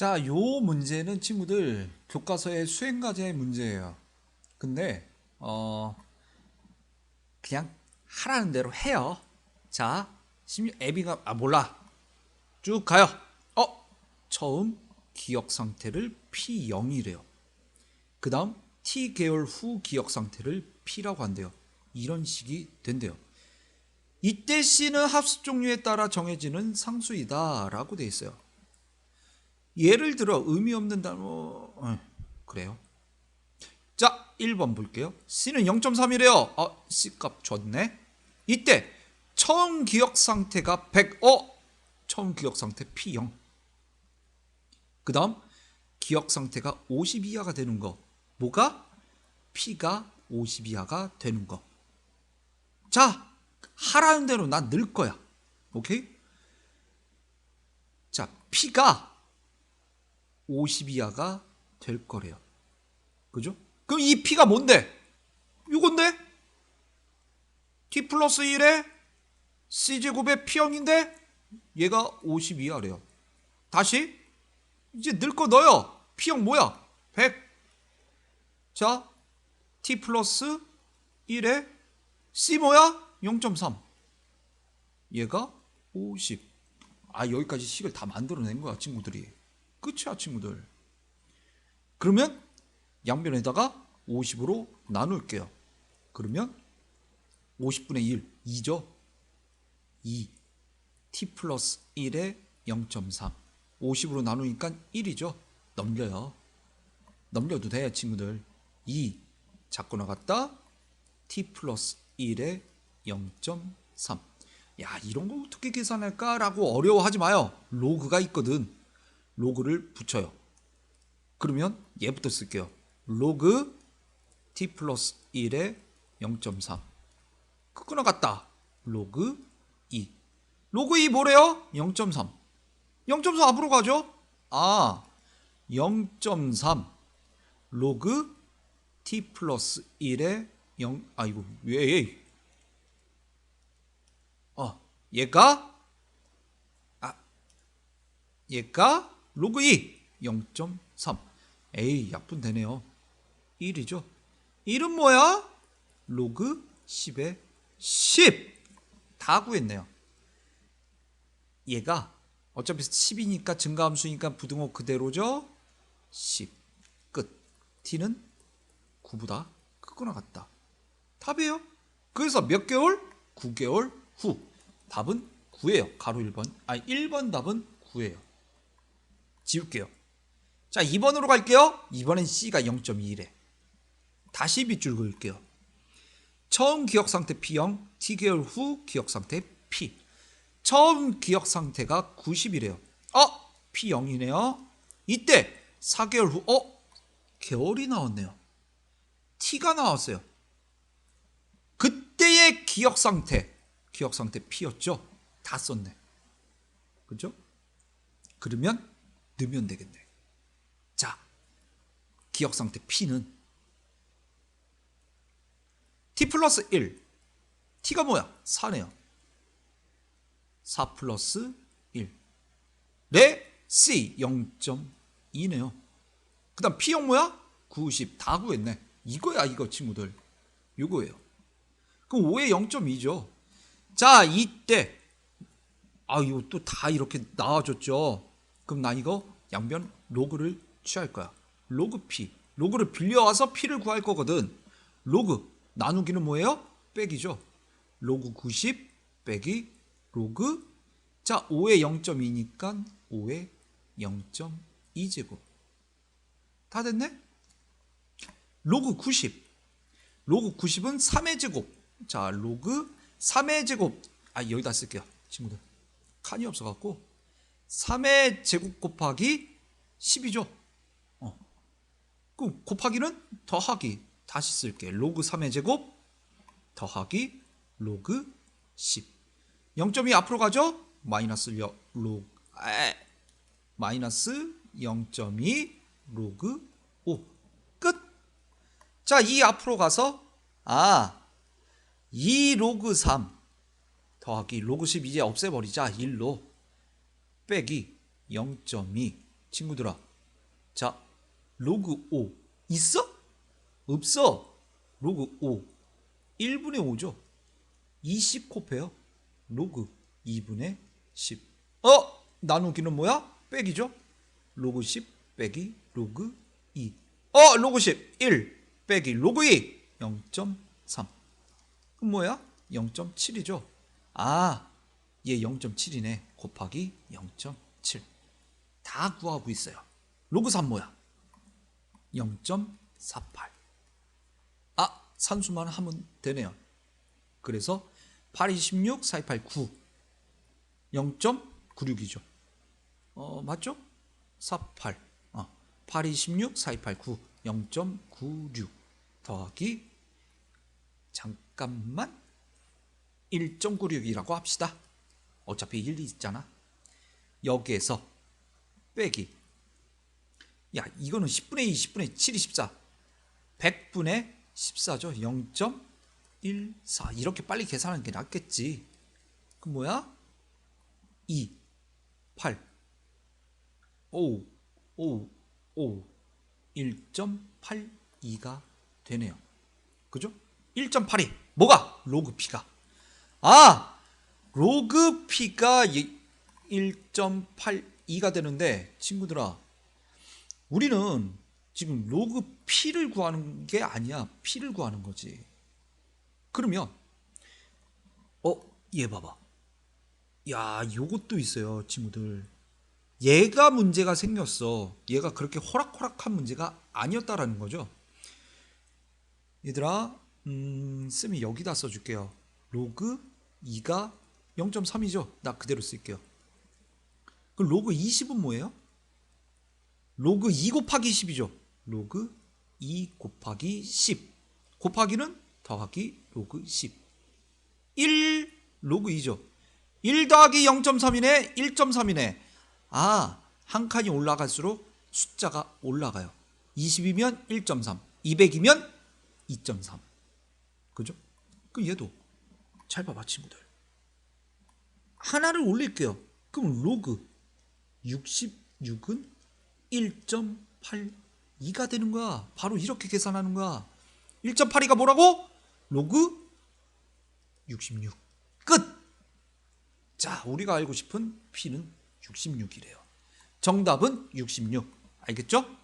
자, 요 문제는 친구들 교과서의 수행 과제 문제예요. 근데 어 그냥 하라는 대로 해요. 자, 심지어 애비가 아 몰라. 쭉 가요. 어, 처음 기억 상태를 P0이래요. 그다음 T 개월 후 기억 상태를 P라고 한대요. 이런 식이 된대요. 이때 C는 합수 종류에 따라 정해지는 상수이다라고 돼 있어요. 예를 들어 의미 없는 단어 어, 그래요. 자, 1번 볼게요. C는 0.3이래요. 어, C 값 줬네. 이때 처음 기억 상태가 100. 어, 처음 기억 상태 P0. 그 다음 기억 상태가 50 이하가 되는 거. 뭐가? P가 50 이하가 되는 거. 자, 하라는 대로 난늘 거야. 오케이? 자, P가 50 이하가 될 거래요. 그죠? 그럼 이 P가 뭔데? 이건데? T 플러스 1에 C제곱의 P형인데 얘가 50 이하래요. 다시 이제 늘 거 넣어요. P형 뭐야? 100. 자, T 플러스 1에 C 뭐야? 0.3. 얘가 50. 아, 여기까지 식을 다 만들어낸 거야, 친구들이. 끝이야, 친구들. 그러면 양변에다가 50으로 나눌게요. 그러면 50분의 1, 2죠? 2. t 플러스 1에 0.3. 50으로 나누니까 1이죠? 넘겨요. 넘겨도 돼, 친구들. 2. 자꾸 나갔다. t 플러스 1에 0.3. 야, 이런 거 어떻게 계산할까 라고 어려워하지 마요. 로그가 있거든. 로그를 붙여요. 그러면 얘부터 쓸게요. 로그 t 플러스 1에 0.3. 그거 나갔다. 로그 2. 로그 2 뭐래요? 0.3. 0.3 앞으로 가죠? 아, 0.3 로그 t 플러스 1에 0 아이고 왜 어, 얘가 아 얘가 로그 2 0.3 에이 약분 되네요. 1이죠? 1은 뭐야? 로그 10에 10 다 구했네요. 얘가 어차피 10이니까 증가함수니까 부등호 그대로죠? 10 끝. t는 9보다 크거나 같다. 답이에요. 그래서 몇 개월? 9개월 후. 답은 9예요. 가로 1번. 아니 1번 답은 9예요 지울게요. 자 2번으로 갈게요. 2번엔 C가 0.2래. 다시 밑줄 그을게요. 처음 기억 상태 P형 T개월 후 기억 상태 P. 처음 기억 상태가 90이래요. 어? P0이네요. 이때 4개월 후 어? 개월이 나왔네요. T가 나왔어요. 그때의 기억 상태 기억 상태 P였죠? 다 썼네. 그죠? 그러면 넣으면 되겠네. 자 기억 상태 P는 T 플러스 1 T가 뭐야? 4네요. 4 플러스 1 네? C 0.2네요. 그 다음 P형 뭐야? 90 다 구했네. 이거야 이거 친구들. 이거예요. 그럼 5에 0.2죠. 자 이때. 아 이거 또 다 이렇게 나와줬죠. 그럼 나 이거 양변 로그를 취할 거야. 로그 P. 로그를 빌려와서 P를 구할 거거든. 로그 나누기는 뭐예요? 빼기죠. 로그 90 빼기 로그. 자 5에 0.2니까 5에 0.2제곱. 다 됐네? 로그 90 로그 90은 3의 제곱. 자 로그 3의 제곱. 아 여기다 쓸게요 친구들. 칸이 없어갖고 3의 제곱 곱하기 10이죠 어. 그럼 곱하기는 더하기 다시 쓸게 로그 3의 제곱 더하기 로그 10 0.2 앞으로 가죠 마이너스 여, 로그 에, 마이너스 0.2 로그 5 끝. 자, 이 앞으로 가서 아, 2 로그 3 더하기 로그 10 이제 없애버리자. 1로 빼기 0.2 친구들아. 자, 로그 5 있어? 없어. 로그 5. 1분의 5죠. 20 곱해요. 로그 2분의 10. 어? 나누기는 뭐야? 빼기죠. 로그 10 빼기 로그 2. 어, 로그 10 1 빼기 로그 2 0.3. 그럼 뭐야? 0.7이죠. 아, 얘 0.7이네. 곱하기 0.7. 다 구하고 있어요. 로그 3 뭐야? 0.48. 아, 산수만 하면 되네요. 그래서 8, 26, 4, 8, 9. 0.96이죠. 어, 맞죠? 48. 어, 8, 26, 4, 8, 9. 0.96 더하기 잠깐만 1.96이라고 합시다. 어차피 1 있잖아. 여기에서 빼기. 야, 이거는 10분의 2, 10분의 7이 14. 100분의 14죠. 0.14. 이렇게 빨리 계산하는 게 낫겠지. 그 뭐야? 2, 8, 5, 5, 5, 1.82가 되네요. 그죠? 1.82. 뭐가? 로그 P가. 아! 로그 P가 1.82가 되는데 친구들아 우리는 지금 로그 P를 구하는 게 아니야. P를 구하는 거지. 그러면 어, 얘 봐봐. 야, 요것도 있어요, 친구들. 얘가 문제가 생겼어. 얘가 그렇게 호락호락한 문제가 아니었다라는 거죠. 얘들아, 음, 쌤이 여기다 써줄게요. 로그 2가 0.3이죠. 나 그대로 쓸게요. 그 로그 20은 뭐예요? 로그 2 곱하기 10이죠. 로그 2 곱하기 10. 곱하기는 더하기 로그 10. 1 로그 2죠. 1 더하기 0.3이네. 1.3이네. 아, 한 칸이 올라갈수록 숫자가 올라가요. 20이면 1.3, 200이면 2.3. 그죠? 그 얘도 잘 봐봐 친구들. 하나를 올릴게요. 그럼 로그 66은 1.82가 되는 거야. 바로 이렇게 계산하는 거야. 1.82가 뭐라고? 로그 66. 끝! 자, 우리가 알고 싶은 P는 66이래요. 정답은 66. 알겠죠?